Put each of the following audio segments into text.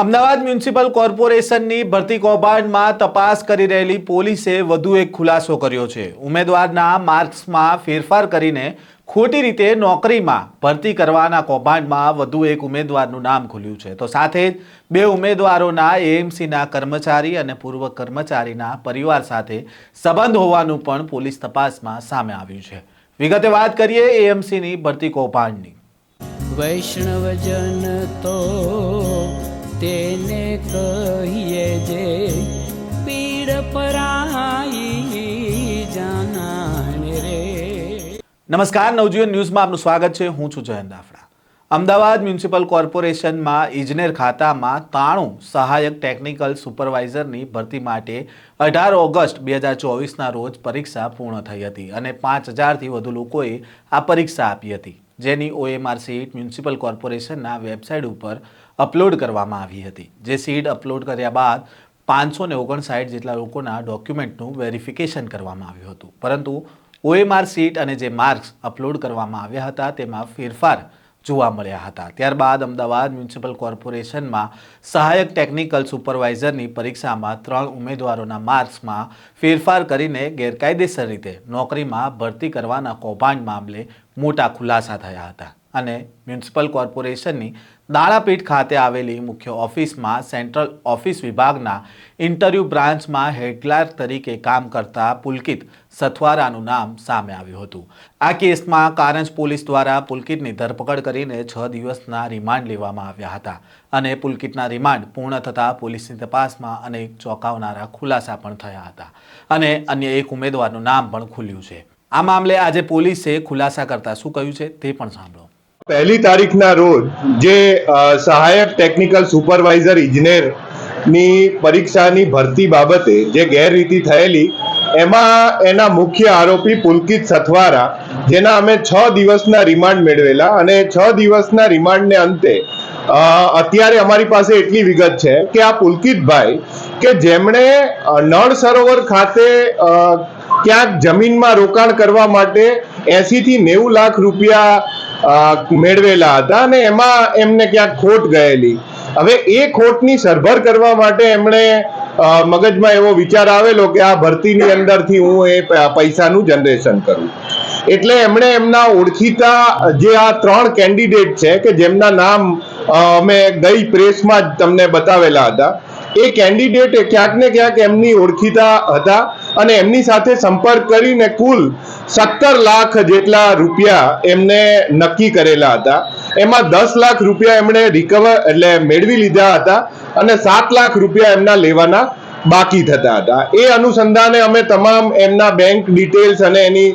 Ahmedabad municipal કોર્પોરેશનની ભરતી કૌભાંડમાં તપાસ કરી રહેલી પોલીસે વધુ એક ખુલાસો કર્યો છે. ઉમેદવારના માર્ક્સમાં ફેરફાર કરીને ખોટી રીતે નોકરીમાં ભરતી કરવાના કૌભાંડમાં વધુ એક ઉમેદવારનું નામ ખુલ્યું છે. તો સાથે જ બે ઉમેદવારોના એએમસીના કર્મચારી અને પૂર્વ કર્મચારીના પરિવાર સાથે સંબંધ હોવાનું પણ પોલીસ તપાસમાં સામે આવ્યું છે. વિગતે વાત કરીએ એએમસીની ભરતી કૌભાંડની. વૈષ્ણવજન તો તેને કહીએ જે પીડ પરાઈ જાણે રે. નમસ્કાર, નવજીવન ન્યૂઝમાં આપનું સ્વાગત છે. હું છું જયંત દાફડા. અમદાવાદ મ્યુનિસિપલ કોર્પોરેશનમાં ઇજનેર ખાતામાં તાણું સહાયક ટેકનિકલ સુપરવાઇઝરની ભરતી માટે અઢાર ઓગસ્ટ બે હજાર ચોવીસના રોજ પરીક્ષા પૂર્ણ થઈ હતી અને પાંચ હજારથી વધુ લોકોએ આ પરીક્ષા આપી હતી. જેની ઓએમઆર સીટ મ્યુનિસિપલ કોર્પોરેશનના વેબસાઇટ ઉપર અપલોડ કરવામાં આવી હતી. જે સીટ અપલોડ કર્યા બાદ પાંચસો ને ઓગણસાઠ જેટલા લોકોના ડોક્યુમેન્ટનું વેરિફિકેશન કરવામાં આવ્યું હતું. પરંતુ ઓએમઆર સીટ અને જે માર્ક્સ અપલોડ કરવામાં આવ્યા હતા, તેમાં ફેરફાર જોવા મળ્યા હતા. ત્યારબાદ અમદાવાદ મ્યુનિસિપલ કોર્પોરેશનમાં સહાયક ટેકનિકલ સુપરવાઇઝરની પરીક્ષામાં ત્રણ ઉમેદવારોના માર્ક્સમાં ફેરફાર કરીને ગેરકાયદેસર રીતે નોકરીમાં ભરતી કરવાના કૌભાંડ મામલે મોટા ખુલાસા થયા હતા. અને મ્યુનિસિપલ કોર્પોરેશનની દાળાપીઠ ખાતે આવેલી મુખ્ય ઓફિસમાં સેન્ટ્રલ ઓફિસ વિભાગના ઇન્ટરવ્યૂ બ્રાન્ચમાં હેડ ક્લાર્ક તરીકે કામ કરતા પુલકિત સથવારાનું નામ સામે આવ્યું હતું. આ કેસમાં કારંજ પોલીસ દ્વારા પુલકિતની ધરપકડ કરીને છ દિવસના રિમાન્ડ લેવામાં આવ્યા હતા અને પુલકિતના રિમાન્ડ પૂર્ણ થતાં પોલીસની તપાસમાં અનેક ચોંકાવનારા ખુલાસા પણ થયા હતા અને અન્ય એક ઉમેદવારનું નામ પણ ખુલ્યું છે. આ મામલે આજે પોલીસે ખુલાસા કરતા શું કહ્યું છે તે પણ સાંભળો. પહેલી તારીખના રોજ જે સહાયક ટેકનિકલ સુપરવાઇઝર ઇજનેરની પરીક્ષાની ભરતી બાબતે જે ગેરરીતિ થયેલી, એમાં એના મુખ્ય આરોપી પુલકિત સથવારા, જેના અમે છ દિવસના રિમાન્ડ મેળવેલા અને છ દિવસના રિમાન્ડને અંતે અત્યારે અમારી પાસે એટલી વિગત છે કે આ પુલકિતભાઈ કે જેમણે નળ સરોવર ખાતે ક્યાંક જમીનમાં રોકાણ કરવા માટે એસી થી નેવું લાખ રૂપિયા મેળવેલા હતા અને એમાં એમને ક્યાંક ખોટ ગયેલી. હવે એ ખોટની સરભર કરવા માટે એમણે મગજમાં એવો વિચાર આવેલો કે આ ભરતીની અંદરથી હું એ પૈસાનું જનરેશન કરું. એટલે એમણે એમના ઓળખીતા જે આ ત્રણ કેન્ડિડેટ છે, કે જેમના નામ અમે ગઈ પ્રેસમાં જ તમને બતાવેલા હતા, એ કેન્ડિડેટ ક્યાંક ને ક્યાંક એમની ઓળખીતા હતા અને એમની સાથે સંપર્ક કરીને કુલ સત્તર લાખ જેટલા રૂપિયા એમને નક્કી કરેલા હતા. એમાં દસ લાખ રૂપિયા એમણે રિકવર એટલે મેળવી લીધા હતા અને સાત લાખ રૂપિયા એમના લેવાના બાકી થતા હતા. એ અનુસંધાને અમે તમામ એમના બેંક ડિટેલ્સ અને એની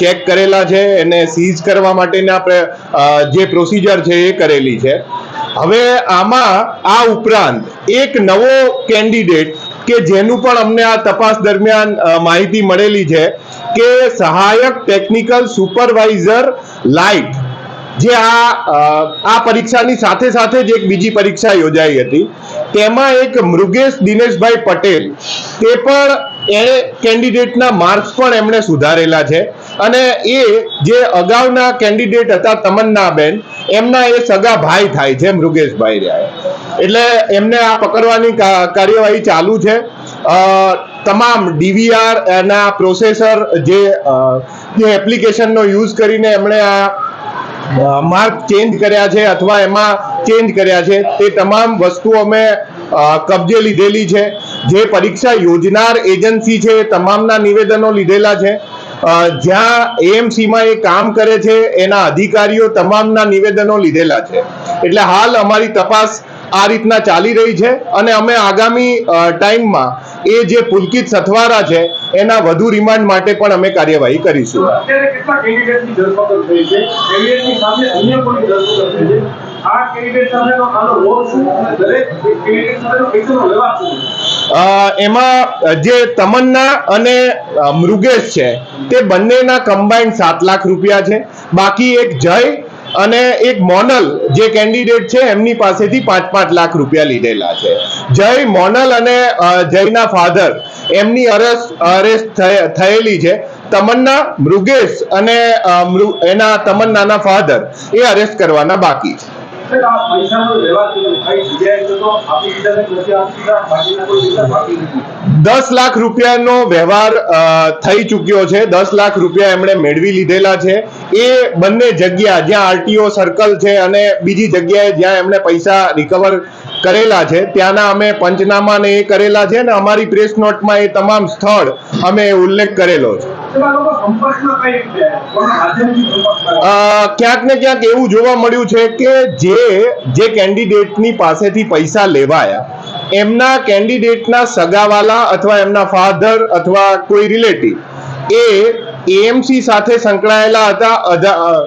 ચેક કરેલા છે, એને સીઝ કરવા માટેના જે પ્રોસિજર છે એ કરેલી છે. હવે આમાં, આ ઉપરાંત એક નવો કેન્ડિડેટ કે જેનું પણ અમને આ તપાસ દરમિયાન માહિતી મળેલી છે કે સહાયક ટેકનિકલ સુપરવાઇઝર લાઇટ જે આ આ પરીક્ષાની સાથે સાથે જ એક બીજી પરીક્ષા યોજાઈ હતી. તેમાં એક મૃગેશ દિનેશભાઈ પટેલ, તે પણ એ કેન્ડિડેટના માર્ક્સ પણ એમણે સુધારેલા છે. અને એ જે અગાઉના કેન્ડિડેટ હતા તમન્નાબેન, એમના એ સગા ભાઈ થાય છે મૃગેશભાઈ રહ્યા એટલે એમને આ પકડવાની કાર્યવાહી ચાલુ છે. તમામ ડીવીઆર ના પ્રોસેસર જે જે એપ્લિકેશનનો યુઝ કરીને એમણે આ માર્ક ચેન્જ કર્યા છે અથવા એમાં ચેન્જ કર્યા છે, તે તમામ વસ્તુઓ અમે કબજે લીધેલી છે. જે પરીક્ષા યોજનાર એજન્સી છે, એ તમામના નિવેદનો લીધેલા છે. જ્યાં એએમસીમાં એ કામ કરે છે, એના અધિકારીઓ તમામના નિવેદનો લીધેલા છે. એટલે હાલ અમારી તપાસ આ રીતના ચાલી રહી છે અને અમે આગામી ટાઈમમાં એ જે પુલકિત સથવારા છે એના વધુ રિમાન્ડ માટે પણ અમે કાર્યવાહી કરીશું. એમાં જે તમન્ના અને મૃગેશ છે તે બંનેના કમ્બાઈન્ડ સાત લાખ રૂપિયા છે. બાકી એક જય અને એક મોનલ જે કેન્ડિડેટ છે, એમની પાસેથી પાંચ પાંચ લાખ રૂપિયા લીધેલા છે. જય મોનલ અને જયના ફાધર, એમની અરેસ્ટ અરેસ્ટ થયેલી છે. તમન્ના મૃગેશ અને એના તમન્નાના ફાધર એ અરેસ્ટ કરવાના બાકી છે. દસ લાખ રૂપિયાનો વ્યવહાર થઈ ચૂક્યો છે. દસ લાખ રૂપિયા એમણે મેળવી લીધેલા છે. એ બંને જગ્યા, જ્યાં આરટીઓ સર્કલ છે અને બીજી જગ્યાએ જ્યાં એમણે પૈસા રિકવર કરેલા છે, ત્યાંના અમે પંચનામાને એ કરેલા છે ને અમારી પ્રેસ નોટમાં એ તમામ સ્થળ અમે ઉલ્લેખ કરેલો છે. ક્યાંક ને ક્યાંક એવું જોવા મળ્યું છે કે જે જે કેન્ડિડેટની પાસેથી પૈસા લેવાયા, એમના કેન્ડિડેટના સગાવાલા અથવા એમના ફાધર અથવા કોઈ રિલેટિવ, એ એએમસી સાથે સંકળાયેલા હતા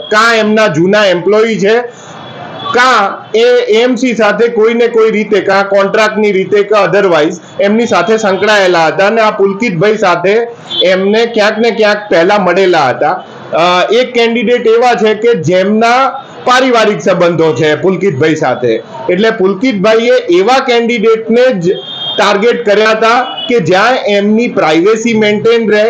કાં એમના જૂના એમ્પ્લોયી છે કાં એ એએમસી સાથે કોઈને કોઈ રીતે, કાં કોન્ટ્રાક્ટની રીતે, કે અધરવાઇઝ એમની સાથે સંકળાયેલા હતા અને આ પુલકિતભાઈ સાથે એમને ક્યાંક ને ક્યાંક પહેલા મળેલા હતા. એક કેન્ડિડેટ એવા છે કે જેમના પારિવારિક સંબંધો છે પુલકિતભાઈ સાથે. એટલે પુલકિતભાઈએ એવા કેન્ડિડેટને જ ટાર્ગેટ કર્યા હતા કે જ્યાં એમની પ્રાઇવેસી મેન્ટેન રહે,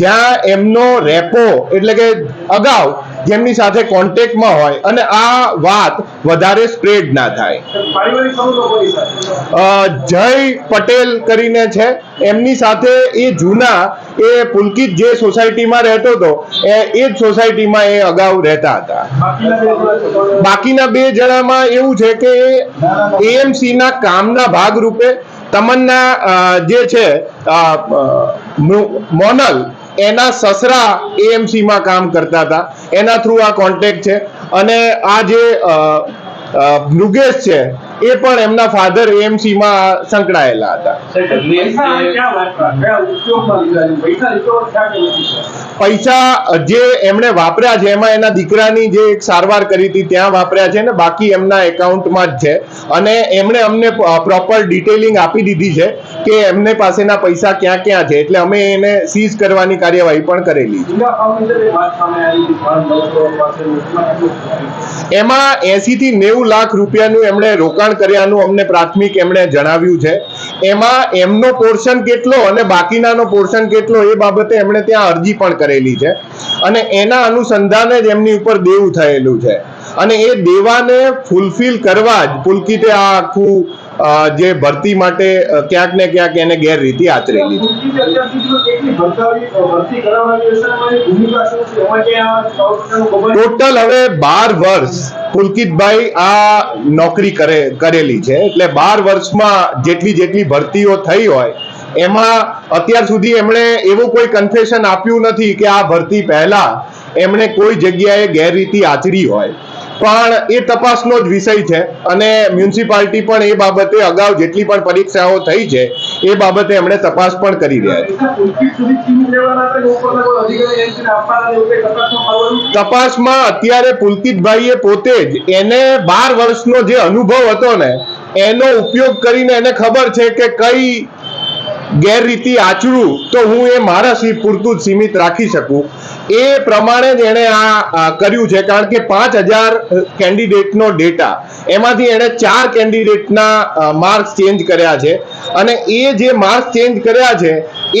જ્યાં એમનો રેપો એટલે કે અગાઉ જેમની સાથે કોન્ટેક્ટમાં હોય અને આ વાત વધારે સ્પ્રેડ ના થાય. જય પટેલ કરીને છે. એમની સાથે એ જૂના એ પુલકિત જે સોસાયટીમાં રહેતો હતો એ એ જ સોસાયટીમાં એ અગાઉ રહેતા હતા. બાકીના બે જણામાં એવું છે કે એએમસીના કામના ભાગરૂપે તમન્ના જે છે મોનલ એના સસરા એએમસી માં કામ કરતા હતા. એના થ્રુ આ કોન્ટેક્ટ છે. અને આ જે મૃગેશ છે એ પણ એમના ફાધર એએમસી માં સંકળાયેલા હતા? પૈસા જે એમણે વાપર્યા છે એમાં એના દીકરાની જે એક સારવાર કરી હતી ત્યાં વાપર્યા છે ને બાકી એમના એકાઉન્ટમાં જ છે. અને એમણે અમને પ્રોપર ડિટેલિંગ આપી દીધી છે. કે એમને પાસેના પૈસા ક્યાં ક્યાં છે? એટલે અમે એને સીઝ કરવાની કાર્યવાહી પણ કરેલી. એમાં એસી થી નેવું લાખ રૂપિયાનું એમણે રોકાણ કર્યાનું અમને પ્રાથમિક એમણે જણાવ્યું છે. એમાં એમનો પોર્શન કેટલો અને બાકીનાનો પોર્શન કેટલો એ બાબતે એમણે ત્યાં અરજી પણ કરેલી છે. અને એના અનુસંધાને જ એમની ઉપર દેવું થયેલું છે. અને એ દેવાને ફૂલફિલ કરવા જ પુલકિતે આ આખું જે ભરતી માટે ક્યાંક ને ક્યાંક એને ગેરરીતિ પ્રકારનું કૌભાંડ ટોટલ હવે બાર વર્ષ પુલકિતભાઈ આ નોકરી કરે, કરેલી છે. એટલે બાર વર્ષમાં જેટલી જેટલી ભરતીઓ થઈ હોય, એમાં અત્યાર સુધી એમણે એવું કોઈ કન્ફેશન આપ્યું નથી કે આ ભરતી પહેલા એમણે કોઈ જગ્યાએ ગેરરીતિ આચરી હોય. પણ એ તપાસનો જ વિષય છે અને મ્યુનિસિપાલિટી પણ એ બાબતે અગાઉ જેટલી પણ પરીક્ષાઓ થઈ છે એ બાબતે એમણે તપાસ પણ કરી રહ્યા છે? તપાસમાં અત્યારે પુલકિતભાઈએ પોતે જ એને બાર વર્ષનો જે અનુભવ હતો ને એનો ઉપયોગ કરીને એને ખબર છે કે કઈ ગેરરીતિ આચરું તો હું એ મારા પૂરતું જ સીમિત રાખી શકું. એ પ્રમાણે જ એણે આ કર્યું છે કારણ કે પાંચ હજાર કેન્ડિડેટનો ડેટા. એમાંથી એણે ચાર કેન્ડિડેટના માર્ક્સ ચેન્જ કર્યા છે. અને એ જે માર્ક્સ ચેન્જ કર્યા છે,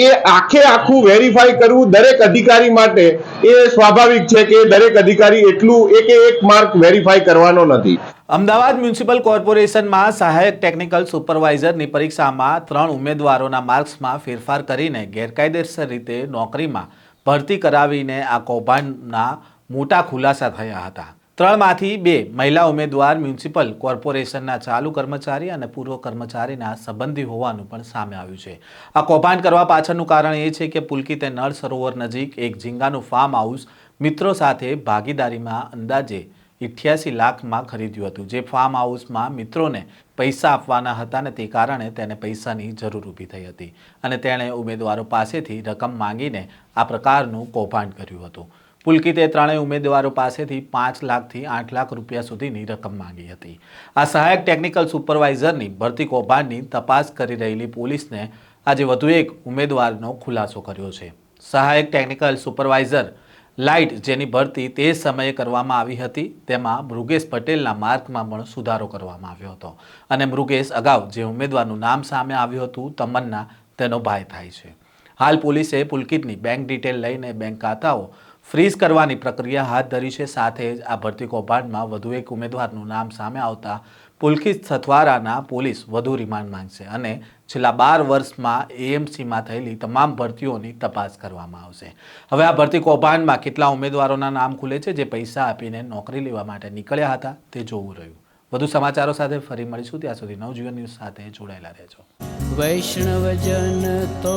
એ આખે આખું વેરીફાઈ કરવું દરેક અધિકારી માટે એ સ્વાભાવિક છે કે દરેક અધિકારી એટલું એકે એક માર્ક વેરીફાઈ કરવાનો નથી. અમદાવાદ મ્યુનિસિપલ કોર્પોરેશનમાં સહાયક ટેકનિકલ સુપરવાઇઝરની પરીક્ષામાં ત્રણ ઉમેદવારોના માર્ક્સમાં ફેરફાર કરીને ગેરકાયદેસર રીતે નોકરીમાં ભરતી કરાવીને આ કૌભાંડના મોટા ખુલાસા થયા હતા. ત્રણમાંથી બે મહિલા ઉમેદવાર મ્યુનિસિપલ કોર્પોરેશનના ચાલુ કર્મચારી અને પૂર્વ કર્મચારીના સંબંધી હોવાનું પણ સામે આવ્યું છે. આ કૌભાંડ કરવા પાછળનું કારણ એ છે કે પુલકિતે નળ સરોવર નજીક એક ઝીંગાનું ફાર્મ હાઉસ મિત્રો સાથે ભાગીદારીમાં અંદાજે ઇઠ્યાસી લાખમાં ખરીદ્યું હતું. જે ફાર્મ હાઉસમાં મિત્રોને પૈસા આપવાના હતા ને તે કારણે તેને પૈસાની જરૂર ઊભી થઈ હતી અને તેણે ઉમેદવારો પાસેથી રકમ માંગીને આ પ્રકારનું કૌભાંડ કર્યું હતું. પુલકિતે ત્રણેય ઉમેદવારો પાસેથી પાંચ લાખથી આઠ લાખ રૂપિયા સુધીની રકમ માંગી હતી. આ સહાયક ટેકનિકલ સુપરવાઇઝરની ભરતી કૌભાંડની તપાસ કરી રહેલી પોલીસને આજે વધુ એક ઉમેદવારનો ખુલાસો કર્યો છે. સહાયક ટેકનિકલ સુપરવાઇઝર લાઇટ જેની ભરતી તે સમયે કરવામાં આવી હતી, તેમાં મૃગેશ પટેલના માર્કમાં પણ સુધારો કરવામાં આવ્યો હતો. અને મૃગેશ અગાઉ જે ઉમેદવારનું નામ સામે આવ્યું હતું, તમન્ના તેનો ભાઈ થાય છે. હાલ પોલીસે પુલકિતની બેંક ડિટેલ લઈને બેંક ખાતાઓ ફ્રીઝ કરવાની પ્રક્રિયા હાથ ધરી છે. સાથે જ આ ભરતી કૌભાંડમાં વધુ એક ઉમેદવારનું નામ સામે આવતા પુલકિત સથવારાના પોલીસ વધુ રિમાન્ડ માંગશે અને છેલ્લા બાર વર્ષમાં એએમસીમાં થયેલી તમામ ભરતીઓની તપાસ કરવામાં આવશે. હવે આ ભરતી કૌભાંડમાં કેટલા ઉમેદવારોના નામ ખુલે છે જે પૈસા આપીને નોકરી લેવા માટે નીકળ્યા હતા તે જોવું રહ્યું. વધુ સમાચારો સાથે ફરી મળીશું. ત્યાં સુધી નવજીવન ન્યૂઝ સાથે જોડાયેલા રહેજો. વૈષ્ણવજન તો